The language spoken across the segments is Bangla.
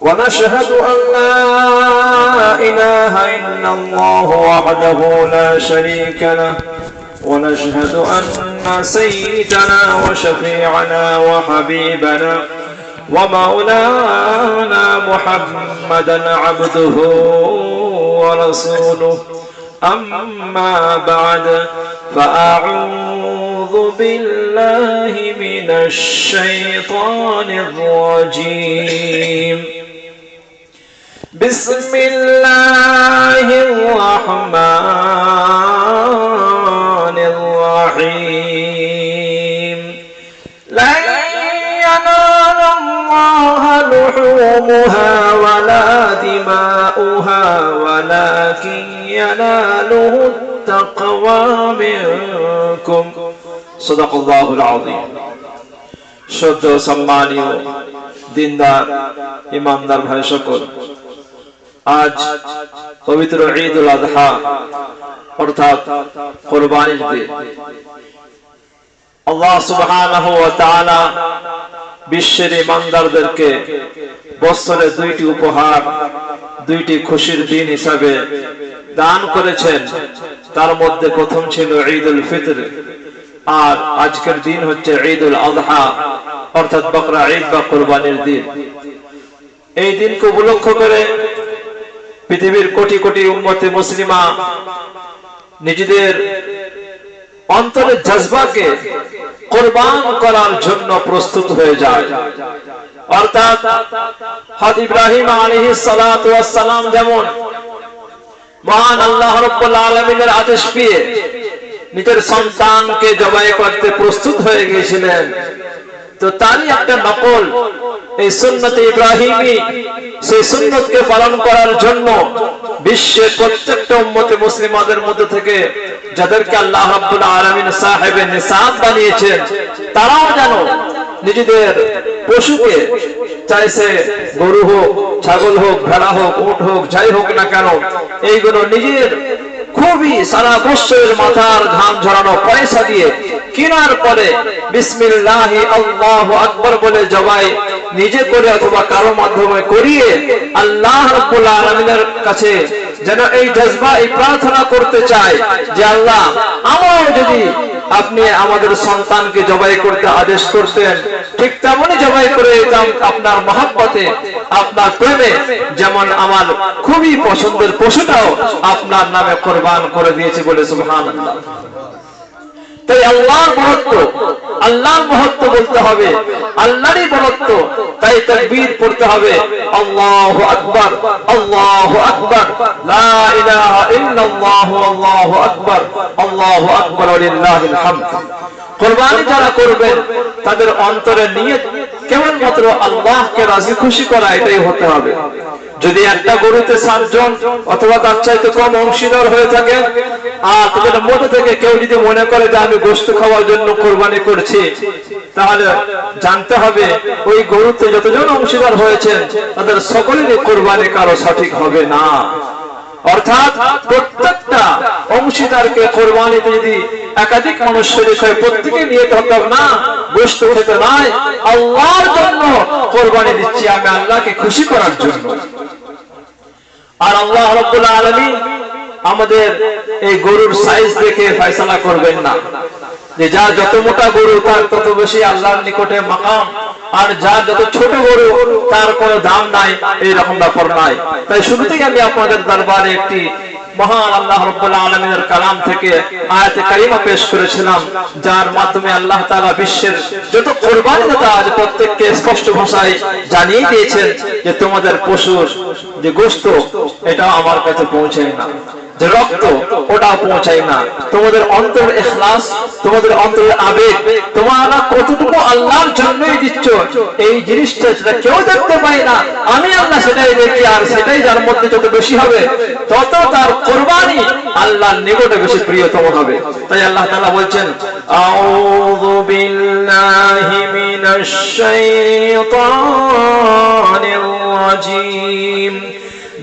ونشهد أن لا إله إلا الله وحده لا شريك له. ونشهد أن سيدنا وشفيعنا وحبيبنا ومولانا محمدا عبده ورسوله. أما بعد فأعوذ بالله من الشيطان الرجيم. بسم الله الرحمن الرحيم. لن ينال الله لحومها ولا دماؤها ولكن يناله التقوى منكم. সম্মানীয় দিনদার, ইমানদার ভাই সকল, আজ পবিত্র ঈদুল অর্থাৎ দিন। বিশ্বের ইমানদারদেরকে বছরে দুইটি উপহার, দুইটি খুশির দিন হিসাবে দান করেছেন। তার মধ্যে প্রথম ছিল ঈদুল ফিতর। আর আজকের দিন হচ্ছে ঈদ উল আজহা অর্থাৎ বকরা ঈদ বা কোরবানির দিন। এই দিনকে উপলক্ষ করে পৃথিবীর কোটি কোটি উম্মতে মুসলিমা নিজেদের অন্তরের জজবাকে কোরবান করার জন্য প্রস্তুত হয়ে যায়। অর্থাৎ হদ ইব্রাহিম ওয়াস সালাম যেমন মহান আল্লাহ রাব্বুল আলামিনের আদেশ পেয়ে নিজের সন্তানকে জবাই করতে প্রস্তুত হয়ে গিয়েছিলেন। তো তারই একটা নকল, এই সুন্নতে ইব্রাহিমী সেই সুন্নতকে পালন করার জন্য বিশ্বের প্রত্যেকটা উম্মতে মুসলিমাদের মধ্যে থেকে যাদেরকে আল্লাহ রাব্বুল আলামিন সাহেবের নিসাব বানিয়েছেন, তারাও যেন নিজেদের পশুকে চাইছে গরু হোক, ছাগল হোক, ভেড়া হোক, উট হোক, যাই হোক না কেন, এইগুলো নিজের খুবই সারা বছরের মাথার ঘাম ঝরানো পয়সা দিয়ে কেনার পরে বিসমিল্লাহি আল্লাহু আকবার বলে জবাই নিজে করে অথবা কারও মাধ্যমে করিয়ে আল্লাহ রাব্বুল আলামিনের কাছে যেন এই জজবা এই প্রার্থনা করতে চায় যে আল্লাহ, আমার যদি আপনি আমাদের সন্তানকে জবাই করতে আদেশ করতেন। ঠিক তেমনই জবাই করে দিতাম আপনার মহাব্বতে, আপনার প্রেমে। যেমন আমার খুবই পছন্দের পশুটাও আপনার নামে কোরবান করে দিয়েছে বলে সুবহানাল্লাহ। তাই আল্লাহর মহত্ব আল্লাহর মহত্ব বলতে হবে। আল্লাহরই মহত্ব, তাই তাকবীর পড়তে হবে। আল্লাহু আকবার আল্লাহু আকবার। আল্লাহু আকবার আল্লাহু আকবার কোরবানি যারা করবেন, তাদের অন্তরে নিয়ত কেবল মাত্র আল্লাহকে রাজি খুশি করা, এটাই হতে হবে। যদি একটা গরুতে সাতজন অথবা তার চাইতে কম অংশীদার হয়ে থাকে, আর তাদের মধ্যে থেকে কেউ যদি মনে করে যে আমি গোস্ত খাওয়ার জন্য কোরবানি করছি, তাহলে জানতে হবে ওই গরুতে যতজন অংশীদার হয়েছেন, তাদের সকলেরই কোরবানি কারও সঠিক হবে না। অর্থাৎ প্রত্যেকটা অংশীদারকে কোরবানিতে যদি একাধিক মানুষ শরীর হয় প্রত্যেকে নিয়ে হতে না গোস্ত খেতে নয়। আল্লাহর জন্য কোরবানি দিচ্ছি আমি আল্লাহকে খুশি করার জন্য। আর আল্লাহ রব্বুল আলমী আমাদের এই গরুর সাইজ দেখে ফয়সালা করবেন না। যে যা যত মোটা গরু, তার তত বেশি আল্লাহর নিকটে মাকাম। আর যা যত ছোট গরু, তার কোনো দাম নাই, এইরকম ব্যাপার নাই। তাই শুরুতেই আমি আপনাদের দরবারে একটি মহান আল্লাহ রব্বুল আলমিনের কালাম থেকে আয়াতে কারিমা পেশ করেছিলাম, যার মাধ্যমে আল্লাহ তালা বিশ্বের যত কোরবানি দাতা আজ প্রত্যেককে স্পষ্ট ভাষায় জানিয়ে দিয়েছেন যে তোমাদের পশুর যে গোস্ত এটা আমার কাছে পৌঁছায় না। রক্ত ওটা পৌঁছায় না। তোমাদের অন্তর এখলাস তোমাদের অন্তরের আবেগ, তোমরা কতটুকু আল্লাহর জন্যই দিচ্ছ, এই জিনিসটা সেটা কেউ দেখতে পাই না। আমি আল্লাহ সেটাই দেখি আর সেটাই যার মধ্যে যত বেশি হবে, তত তার কোরবানি আল্লাহর নিকটে বেশি প্রিয়তম হবে। তাই আল্লাহ তাআলা বলছেন, আউযু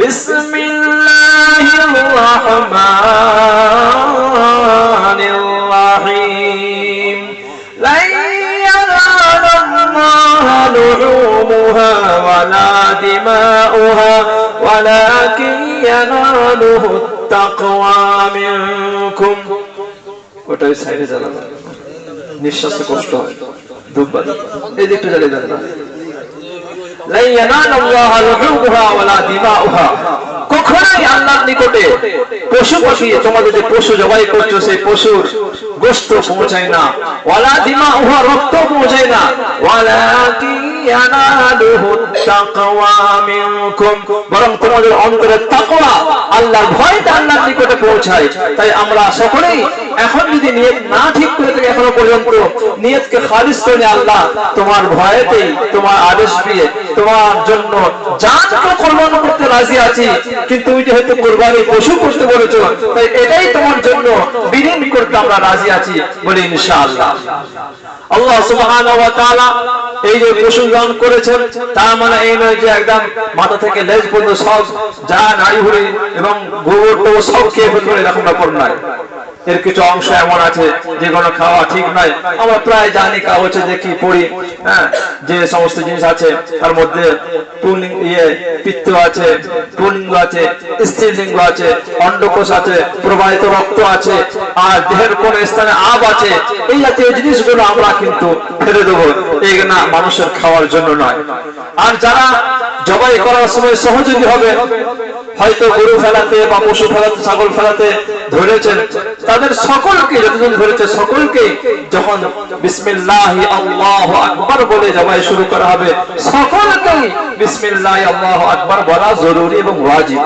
بسم الله الرحمن الرحيم لن ينال الله لحومها ولا ولا دماؤها ولكن يناله التقوى منكم ওটাই সাইডে জ্বালানো নিঃশ্বাসে কষ্ট হয় দুব্বা এই দিকটা জ্বালিয়ে দেন না কখনোই আল্লাহর নিকটে পশু পাখি, তোমাদের যে পশু জবাই করছ, সেই পশুর গোস্ত পৌঁছায় না। ওয়ালা দিমা উহা রক্ত পৌঁছায় না। ওয়ালাকিন বরং তোমাদের অন্তরের তাকওয়া, আল্লাহর ভয়টা আল্লাহর নিকটে পৌঁছায়। তাই আমরা সকলেই এখন যদি নিয়ত না ঠিক করে থাকে এখনও পর্যন্ত, নিয়তকে খালিস করে আল্লাহ তোমার তোমার আদেশ দিয়ে, তোমার জন্য করতে রাজি আছি। কিন্তু তুমি যেহেতু কোরবানি পশু এটাই তোমার জন্য আমরা রাজি আছি বলে ইনশাআল্লাহ। আল্লাহ সুবহানাহু এই যে পশু দান করেছেন, তার মানে এই নয় যে একদম মাথা থেকে লেজ পর্যন্ত সব যা নারী হরি এবং গোবর সব খেয়ে ফেলবে এরকম ব্যাপার নয়। এর কিছু অংশ এমন আছে যেগুলো খাওয়া ঠিক নয়। আমরা প্রায় জানি কাগজে দেখি পড়ি হ্যাঁ? যে সমস্ত জিনিস আছে, তার মধ্যে ইয়ে পিত্ত আছে, পুলিঙ্গ আছে, স্ত্রীলিঙ্গ আছে, অন্ডকোষ আছে, প্রবাহিত রক্ত আছে, আর দেহের কোন স্থানে আব আছে, এই জাতীয় জিনিসগুলো আমরা কিন্তু ফেলে দেবো। এই না, মানুষের খাওয়ার জন্য নয়। আর যারা জবাই করার সময় সহযোগী হবে, হয়তো গরু ফেলাতে বা পশু ফেলাতে, ছাগল ফেলাতে ধরেছেন তাদের সকলকে যতজন ধরেছে, সকলকে যখন বিসমিল্লাহ আল্লাহ আকবার বলে জবাই শুরু করা হবে সকলকেই বিসমিল্লাহ আল্লাহ আকবার বলা জরুরি এবং ওয়াজিব।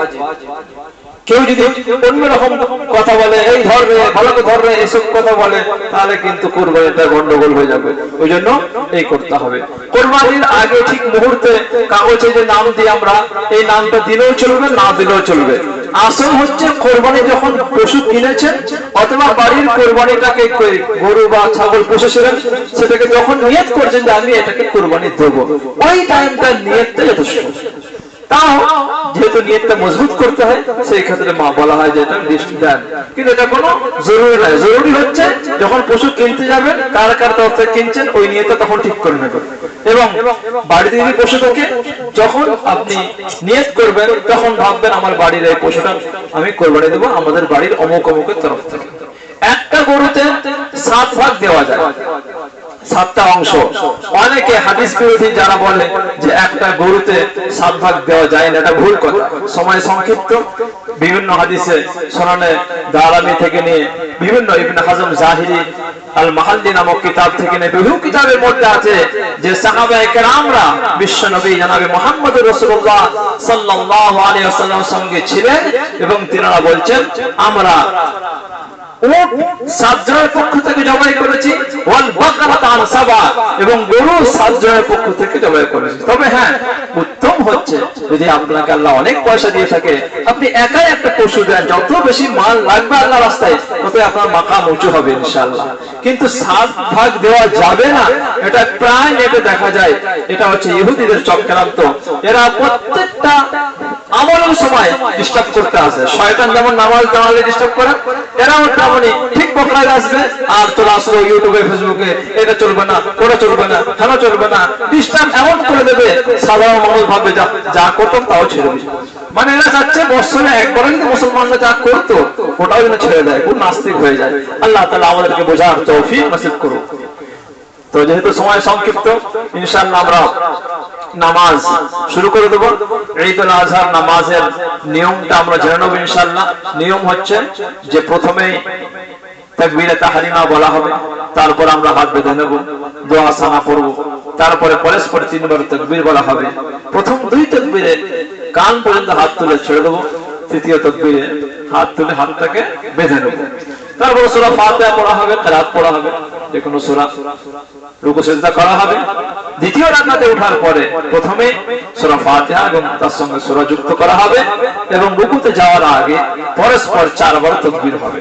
কেউ যদি অন্যরকম কথা বলে, এই ধরবে ভালো ধরবে এসব কথা বলে, তাহলে কিন্তু কোরবানিটা গন্ডগোল হয়ে যাবে। ওই জন্য এই করতে হবে। কোরবানির আগে ঠিক মুহূর্তে কাগজে যে নাম দিয়ে আমরা, এই নামটা দিলেও চলবে, না দিলেও চলবে। আসল হচ্ছে কোরবানি যখন পশু কিনেছেন অথবা বাড়ির কোরবানিটাকে গরু বা ছাগল পুষেছিলেন, সেটাকে যখন নিয়ত করছেন যে আমি এটাকে কোরবানি দেবো, ওই টাইমটা নিয়তটা যথেষ্ট। তাও যেহেতু নিয়তটা মজবুত করতে হয়, সেই ক্ষেত্রে মা বলা হয় যে এটা দৃষ্টি দেন। কিন্তু এটা কোনো জরুরি নয়। জরুরি হচ্ছে যখন পশু কিনতে যাবেন, কার কার তরফ কিনছেন, ওই নিয়তটা তখন ঠিক করে নেবেন। এবং বাড়িতে যদি পশু থাকে, যখন আপনি নিয়ত করবেন, তখন ভাববেন, আমার বাড়ির এই পশুটা আমি কোরবানি দেবো, আমাদের বাড়ির অমুক অমুকের তরফ থেকে। একটা গরুতে সাত ভাগ দেওয়া যায়। সাতটা অংশ। অনেকে হাদিস বিরোধী যারা বলে যে একটা গরুতে সাত ভাগ দেওয়া যায় না, এটা ভুল কথা। সময় সংক্ষিপ্ত। বিভিন্ন হাদিসে শোনানে দারামি থেকে নিয়ে বিভিন্ন ইবনে হাজম জাহিরি আল মাহাল্লি নামক কিতাব থেকে নিয়ে বহু কিতাবের মধ্যে আছে যে সাহাবায়ে কেরামরা বিশ্ব নবী জনাবে মুহাম্মদ রাসূলুল্লাহ সাল্লাল্লাহু আলাইহি ওয়াসাল্লামের সঙ্গে ছিলেন এবং তিনারা বলছেন, আমরা উট পক্ষ থেকে জবাই করেছি এবং গরু পক্ষ থেকে জবাই করেছি। তবে হ্যাঁ উত্তম হচ্ছে যদি আপনাকে আল্লাহ অনেক পয়সা দিয়ে থাকে, আপনি একাই একটা পশু দেন, যত বেশি মাল লাগবে আল্লাহ রাস্তায় আপনার মাকাম উঁচু হবে কিন্তু সাত ভাগ দেওয়া যাবে না, এটা প্রায় নেটে দেখা যায়। এটা হচ্ছে ইহুদিদের চক্রান্ত। এরা প্রত্যেকটা আমলের সময় ডিস্টার্ব করতে আসে। শয়তান যেমন নামাজ দাঁড়ালে ডিস্টার্ব করে, এরাও তেমনই ঠিক বকরায় আসবে। আর তোর আসলো ইউটিউবে, ফেসবুকে, এটা চলবে না, ওটা চলবে না কেন চলবে না। ডিস্টার্ব এমন করে দেবে, সাধারণ মানুষ ভাবে যা যা করতো তাও ছেড়ে মানে এরা চাচ্ছে, বৎসরে একবার কিন্তু মুসলমানরা যা করতো, ওটাও যেন ছেড়ে দেয়, খুব নাস্তিক হয়ে যায়। আল্লাহ তালা আমাদেরকে বোঝার তৌফিক নসিব করুক। তো যেহেতু সময় সংক্ষিপ্ত, ইনশাআল্লাহ আমরা নামাজ শুরু করে দেবো। ঈদুল আজহার নামাজের নিয়মটা আমরা জেনে নেব ইনশাআল্লাহ। নিয়ম হচ্ছে যে আমরা হাত তারপরে প্রথম তুলে ছেড়ে দেবো, তৃতীয় তাকবীরে হাত তুলে বেঁধে তারপর সূরা কিরাত পড়া হবে। যে কোনো সুরা রুকু সেজদা করা হবে। দ্বিতীয় রাকাতে ওঠার পরে প্রথমে সুরা ফাতিহা এবং তার সঙ্গে সুরা যুক্ত করা হবে এবং রুকুতে যাওয়ার আগে পরস্পর চারবার তাকবীর হবে।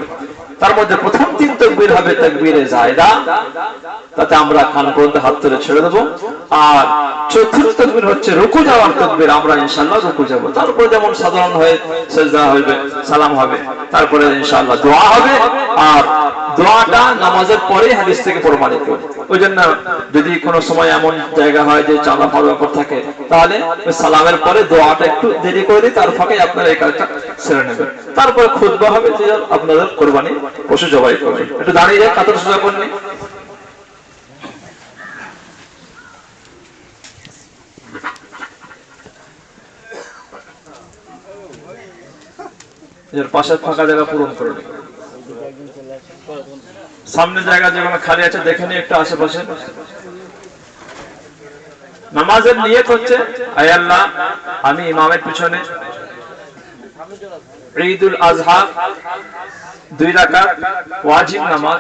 তার মধ্যে প্রথম তিন তাকবীর হবে তাকবীরে জায়দা তাতে আমরা কান পর্যন্ত হাত তুলে ছেড়ে দেবো। আর চতুর্থ তকবির হচ্ছে রুকু যাওয়ার তকবির আমরা ইনশাল্লাহ রুকু যাব। তারপরে যেমন সাধারণ হয়ে সেজদা হইবে, সালাম হবে, তারপরে ইনশাল্লাহ দোয়া হবে, আর দোয়াটা নামাজের পরে হাদিস থেকে প্রমাণিত। ওই জন্য যদি কোনো সময় এমন জায়গা হয় যে চাঁদা ফাঁদা উপর থাকে, তাহলে সালামের পরে দোয়াটা একটু দেরি করে দিই তার ফাঁকে আপনারা এই কাজটা সেরে নেবেন। তারপরে খুদবা হবে, যে আপনাদের কোরবানি পশু জবাই করবে। একটু দাঁড়িয়ে যায় কাতর সোজা করনি। পাশের ফাঁকা জায়গা পূরণ করে। সামনে জায়গা যেগুলো খালি আছে, দেখে নিয়ে একটু আশেপাশে। নামাজের নিয়ত হচ্ছে আল্লাহ, আমি ইমামের পিছনে ঈদুল আজহা, দুই রাকাত ওয়াজিব নামাজ,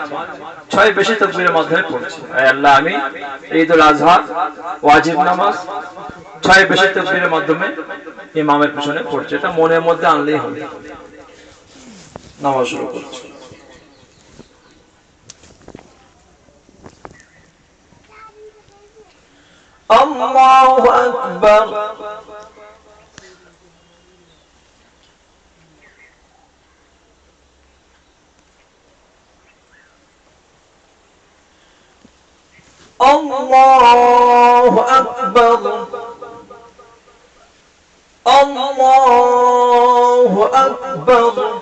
ছয় বেশি তকবীরের মাধ্যমে পড়ছি। আল্লাহ, আমি ঈদুল আজহা ওয়াজিব নামাজ, ছয় বেশি তকবীরের মাধ্যমে ইমামের পিছনে পড়ছে। এটা মনের মধ্যে আনলেই হবে। নামাজ শুরু করছি الله أكبر الله أكبر الله أكبر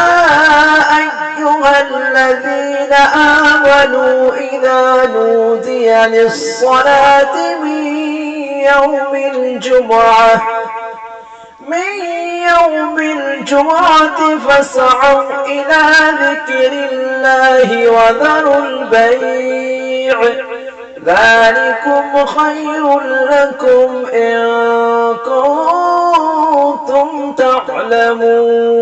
الذين آمنوا إذا نودي للصلاة من يوم الجمعة من يوم الجمعة فاسعوا إلى ذكر الله وذروا البيع. ذلكم خير لكم إن كنتم تعلمون.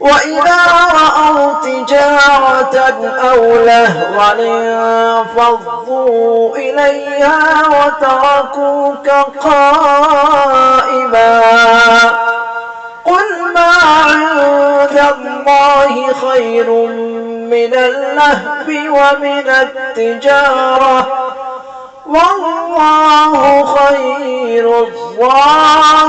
وإذا رأوا تجارة أو لهوا انفضوا إليها وتركوك قائما. قل ما عند الله خير من اللهب ومن التجارة. والله خير الرازقين.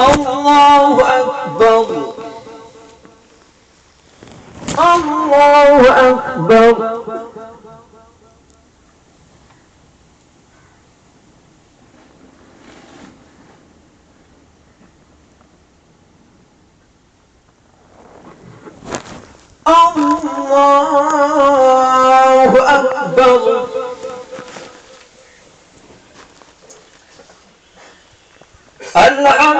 الله أكبر. الله أكبر. الله أكبر. الحمد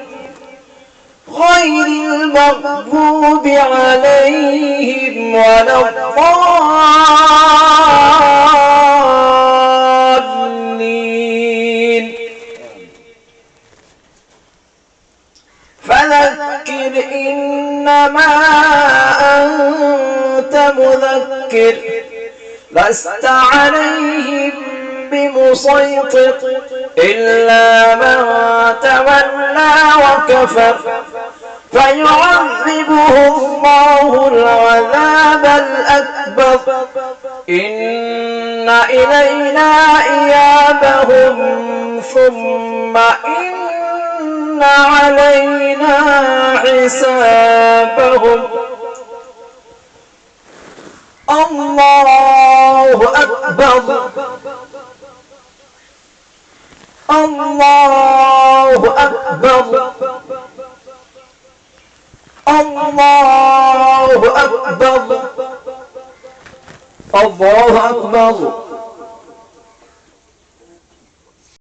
غير المغضوب عليهم ولا الضالين. فذكر إنما أنت مذكر لست عليهم بمسيطر إلا من تولى وكفر. فيعذبه الله العذاب الأكبر. إن إلينا إيابهم ثم إن علينا حسابهم. الله أكبر. الله أكبر. الله أكبر. الله أكبر.